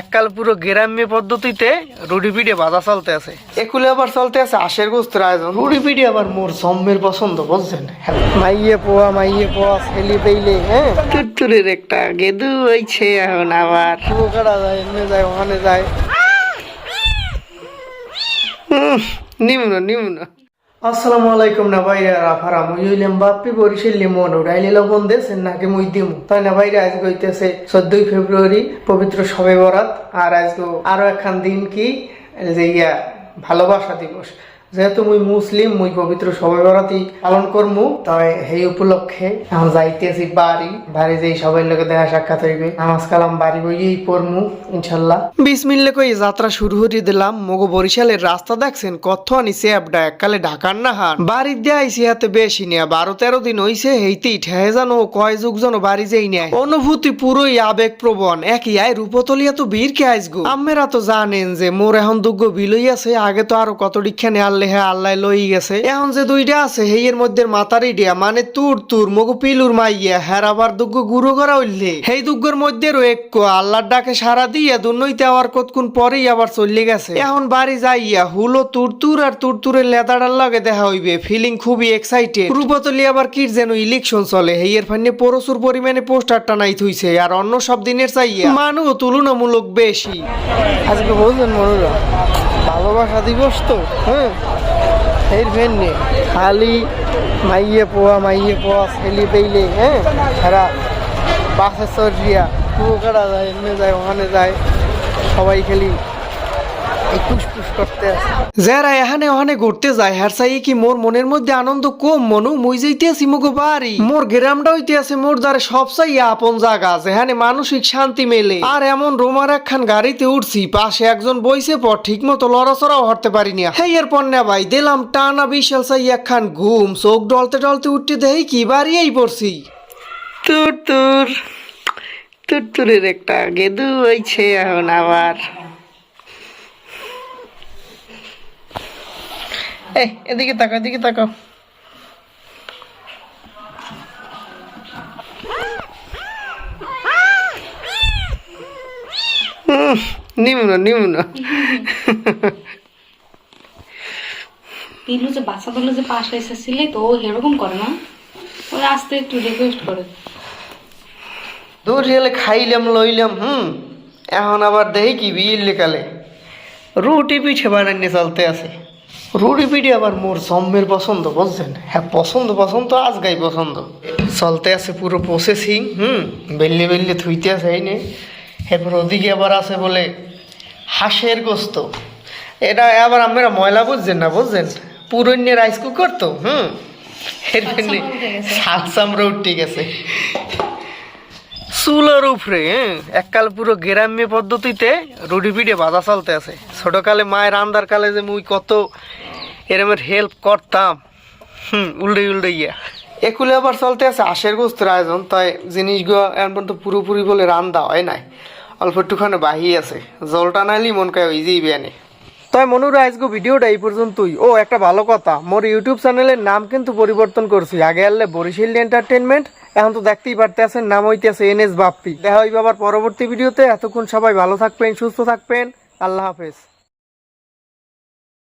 এককাল পুরো গ্রাম্য পদ্ধতিতে রুটি পিঠে বাজা চলতে আছে। একুলে আবার চলতে আছে আশের গোস্তের আয়োজন। রুটি পিঠে আবার মোর জম্মের পছন্দ বুঝছেন? মাইয়ে পোয়া মাইয়ে পোয়া ছেলে পেইলে হ্যাঁ? টুটুরের একটা গেদু হইছে এখন আবার। কাটা যায় এমনি যায় ওখানে যায়। নিম্ন নিম্ন। আসসালামু আলাইকুম না ভাইরা, রাফারা মুই হইলাম, বাপ্পি বরিশাল লিমন উড়াইলে লবণ দেশ নাকি মুই দিমু। তাই না ভাইরা আজ হইতেছে চোদ্দই ফেব্রুয়ারি, পবিত্র সবে বরাত, আর আজকে আরও একখান দিন কি, যে ইয়া, ভালোবাসা দিবস। যেহেতু মুই মুসলিম, মুই পবিত্র সবাই বরাতই পালন করমু তাই সেই উপলক্ষে এখন যাইতেছি বাড়ি। বাড়ি যেই সবাই লোকে দেখা সাক্ষাৎ হইবে। নামাজ কালাম বাড়ি বইয়েই পড়মু, ইনশাল্লাহ। বিসমিল্লা কই, যাত্রা শুরু হতে দিলাম। মগো বরিশালের রাস্তা দেখছেন কত আনি সেবডা এককালে ঢাকার না হার বাড়ি দিয়ে আইসি হাতে বেশি নিয়া, বারো তেরো দিন হইছে, হেইতেই ঠেহে জানো কয় যুগ জন বাড়ি যেই নেয়। অনুভূতি পুরোই আবেগ প্রবণ একই আয় রূপতলিয়া তো বীর কে আইসগো। আমেরা তো জানেন যে, মোর এখন দুগ্গ বিলই আছে আগে তো আরও কত দীক্ষা নে হ্যাঁ আল্লাহ লই গেছে। এখন যে দুইটা আছে, হেইয়ের মধ্যে মাতারি ডিয়া মানে তুর তুর, মগু পিলুর মাইয়া হ্যার আবার দুগ্গ গুরু করা হইলে। সেই দুগ্গর মধ্যে এক আল্লাহর ডাকে সারা দিয়ে দুনইতে আবার কতক্ষণ পরেই আবার চলে গেছে। এখন বাড়ি যাইয়া হুলো তুর তুর আর তুর তুরের লেদাড়ার লগে দেখা হইবে। ফিলিং খুবই এক্সাইটেড রূপতলি আবার কি যেন ইলেকশন চলে। হেইয়ের ফান্নে প্রচুর পরিমাণে পোস্টার টানাই থইছে। আর অন্য সব দিনের চাইয়া মানুষ তুলনামূলক বেশি। আজকে বলছেন মনুরা ভালোবাসা দিবস তো হ্যাঁ? এর ভেন্নে খালি মাইয়ে পোয়া মাইয়ে পোয়া, ছেলে পেইলে হ্যাঁ? সারা বাসে চরিয়া কুয়োকাটা যায়, এমনি যায়, ওখানে যায়। সবাই খালি এই পুষ্পুস করতে আছে যারা এখানে ওখানে ঘুরতে যায় হার চাই কি মোর মনের মধ্যে আনন্দ কম মনু মুই যাইতে আছি মগো বাড়ি। মোর গ্রামটা হইতে আছে মোর দ্বারে সব চাই আপন জায়গা যেখানে মানসিক শান্তি মেলে। আর এমন রোমার একখান গাড়িতে উঠছি পাশে একজন বইছে পর ঠিক মতো লড়াচড়াও হরতে পারিনি। হেই এর পন্যা ভাই দিলাম টানা বিশাল চাই একখান ঘুম চোখ ডলতে ডলতে উঠতে দেই কি বাড়িয়েই পড়ছি। তুর তুর তুর তুরের একটা গেদু হইছে এখন আবার। এই এদিকে তাকাও এদিকে তাকাও নিম্ন নিম্ন পিলু যে বাচ্চা দলে যে পাশে এসেছিলে তো ও এরকম করে না। ওই আসতে একটু রিকোয়েস্ট করে। দূর গেলে খাইলাম লইলাম হুম। এখন আবার দেখি কি বিল লেকালে রুটি পিঠে বানাইনি চলতে আছে। রুটি পিঠে আবার মোর জম্মের পছন্দ বুঝছেন? হ্যাঁ পছন্দ পছন্দ আজ গাই পছন্দ। চলতে আছে পুরো প্রসেসিং হুম? বেললে বেললে থুইতে আছে এই নে। এরপর ওদিকে আবার আছে বলে হাঁসের গোস্ত। এটা আবার আমরা ময়লা বুঝছেন না বুঝছেন? পুরন্য রাইস কুকার তো হুম? এর জন্য সালসাম রুটি গেছে। চুলার উপরে এককাল পুরো গ্রাম্য পদ্ধতিতে রুটি পিঠে বাজা চলতে আছে। ছোটকালে মায়ের আন্দার কালে যে মুই কত এরমের হেল্প করতাম। হুম, উল্টে উল্টে গিয়া। একুলে আবার চলতে আছে আশের গোস্তের আয়োজন, তাই জিনিসগুলো এখন পর্যন্ত পুরোপুরি বলে রান্দা হয় নাই। অল্প একটুখানি বাহি আছে। জলটা নাইলি মন কায় ওই যেই বিয়ানে তাই মনুরা আজকে ভিডিওটা এই পর্যন্তই। ও, একটা ভালো কথা, মোর ইউটিউব চ্যানেলের নাম কিন্তু পরিবর্তন করছি। আগে আনলে বরিশিল এন্টারটেনমেন্ট এখন তো দেখতেই পারতে আছেন নাম হইতেছে এন এস বাপ্পি। দেখা হইবে আবার পরবর্তী ভিডিওতে। এতক্ষণ সবাই ভালো থাকবেন, সুস্থ থাকবেন। আল্লাহ হাফেজ।